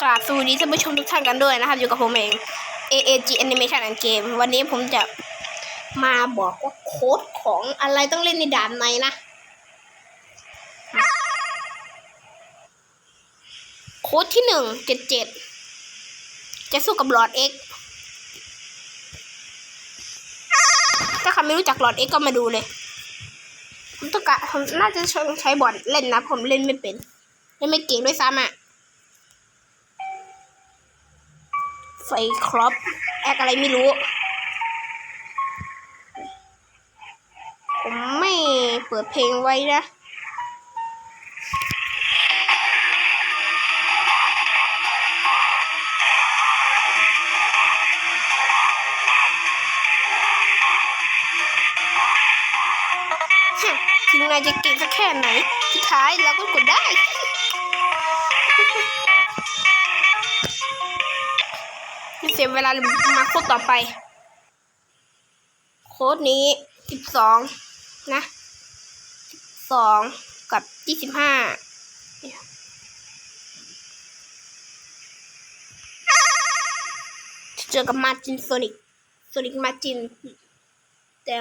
กราบสวัสดีท่านผู้ชมทุกท่านกันด้วยนะครับ อยู่กับผมเอง AAG Animation and Game วันนี้ผมจะมาบอกว่าโค้ดของอะไรต้องเล่นในด่านในนะ โค้ดที่หนึ่งเจ็ดเจ็ดจะสู้กับหลอด X ถ้าใครไม่รู้จักหลอด X ก็มาดูเลย ผมต้องการผมน่าจะใช้บอดเล่นนะ ผมเล่นไม่เป็นเล่นไม่เก่งด้วยซ้ำอะ ไฟครอปแอกอะไรไม่รู้ ผมไม่เปิดเพลงไว้นะฮะถึงนายจะเก่งสักแค่ไหน สุดท้ายเราก็กดได้ สียเวลามาโค้ดต่อไป โค้ดนี้สิบสองนะสองกับยี่สิบห้าเจอกับมาจินโซนิกโซนิกมาจิน แต่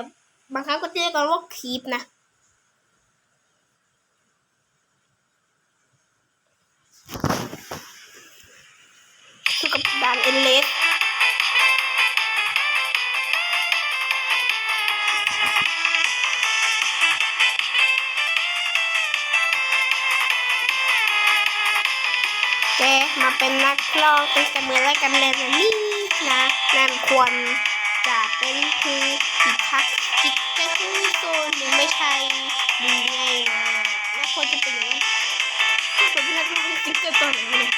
บางครั้งก็เรียกกันว่าคีปนะคือกับดานเอเลส แกมาเป็นนักร้องเป็นเสมือนและกันเลยนะนี่นะนั่นควรจะเป็นคือพิทักษ์จิตใจขอโซนหรือไม่ใช่ดูไงนะน่าควรจะเป็นอย่างนั้นที่ผมเป็นนักร้องซิงเกิลตอนไหนเนี่ย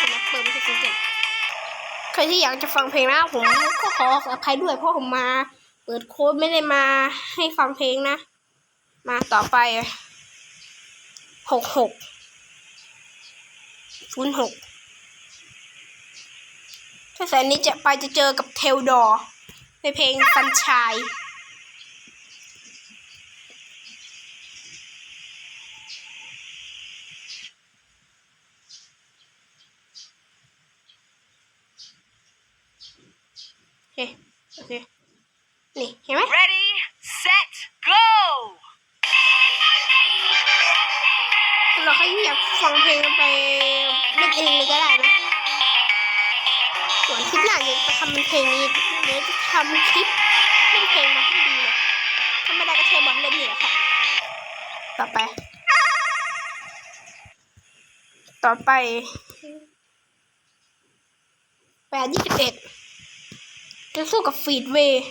ผมนักเปิดไม่ใช่ซิงเกิลใครที่อยากจะฟังเพลงนะผมก็ขออภัยด้วยเพราะผมมา เปิดโค้ดไม่ได้มาให้ฟังเพลงนะ มาต่อไปหกหก ศูนย์หกถ้าแสนนี้จะไปจะเจอกับเทลดอร์ในเพลงสันชายโอเค โอเค นี่ เห็นไหม เราใครที่อยากฟังเพลงไปเล่นเองเลยก็ได้นะส่วนคลิปหน้าเดี๋ยวจะทำเป็นเพลงนี้เดี๋ยวจะทำคลิปเล่นเพลงมาให้ดูเลยถ้าไม่ได้ก็ใช้บอลเล่นนี่แหละค่ะ ต่อไป ต่อไปแปดยี่สิบเอ็ดจะสู้กับฟีดเวย์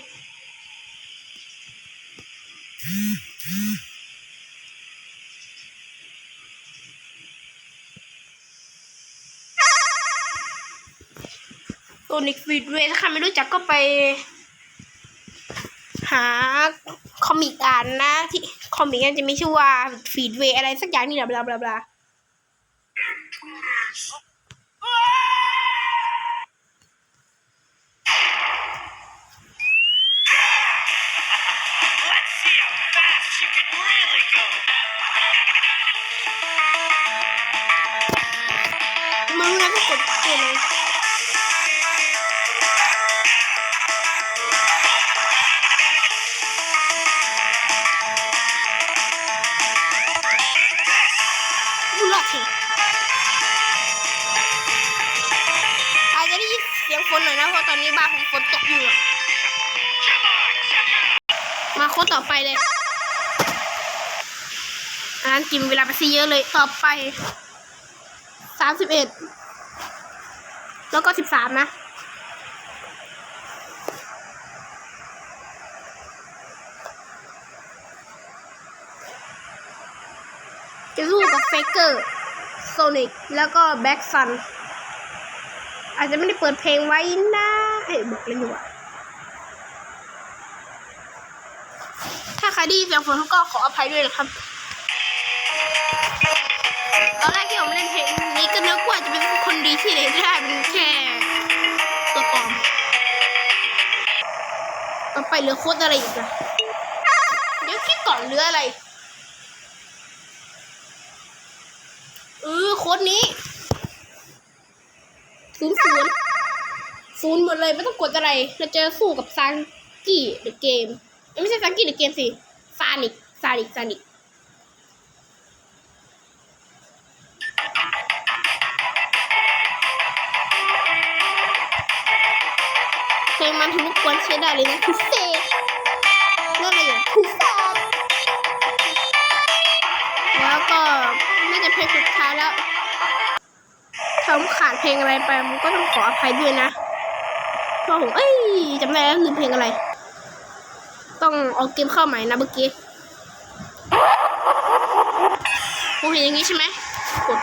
ตัวนิกฟีดเวยถ้าใครไม่รู้จักก็ไป หาคอมิกอ่านนะ ที่คอมิกมันจะมีชื่อว่าฟีดเวย์อะไรสักอย่างนี่แหละบลาบลาบลา ฝนหน่อยนะเพราะตอนนี้บ้านผมฝนตกอยู่มาโค้ดต่อไปเลยอันนั้นกินเวลาไปซะเยอะเลยต่อไปสามสิบเอ็ดแล้วก็สิบสามนะจะสู้กับเฟเกอร์โซนิกแล้วก็แบ็กซัน อาจจะไม่ได้เปิดเพลงไว้นะเอ้ยบอกเลยดีกว่าถ้าใครไดีเสียงฝนก็ขออภัยด้วยนะครับตอนแรกที่ผมเล่นเพลงนี้ก็นึกว่าจะเป็นคนดีที่ไหนได้เป็นแค่ตัวปลอมต่อไปเหลือโค้ดอะไรอีกอะเดี๋ยวคิดก่อนเหลืออะไรเออโค้ดนี้ ศูนย์ศูนย์ศูนย์หมดเลยไม่ต้องกดอะไร เราจะสู้กับซังกี้เดอะเกม ไม่ใช่ซังกี้เดอะเกมสิซานิกซานิกซานิกเพลงมันทะลุกวนใช้ได้เลยนะพิเศษนั่นอะไรอย่างพิเศ เพลงอะไรไปผมก็ต้องขออภัยด้วยนะเพราะผมเอ้ยจำได้แล้วลืมเพลงอะไร ต้องเอาเกมเข้าใหม่นะเมื่อกี้ผมเห็นอย่างนี้ใช่ไหมกด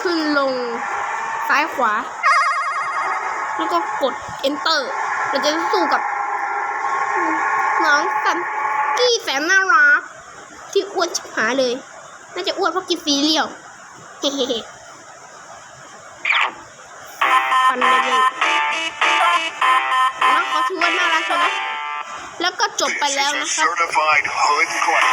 ขึ้นลงซ้ายขวา แล้วก็กด enter เราจะสู้กับน้องสันกี้แสนน่ารักที่อ้วนชิบหายเลย น่าจะอ้วนเพราะกินซีเรียลเฮ้ ฟันเลยเลยแล้วเขาถือว่าน่ารักใช่ไหมแล้วก็จบไปแล้ว This นะ is ครับ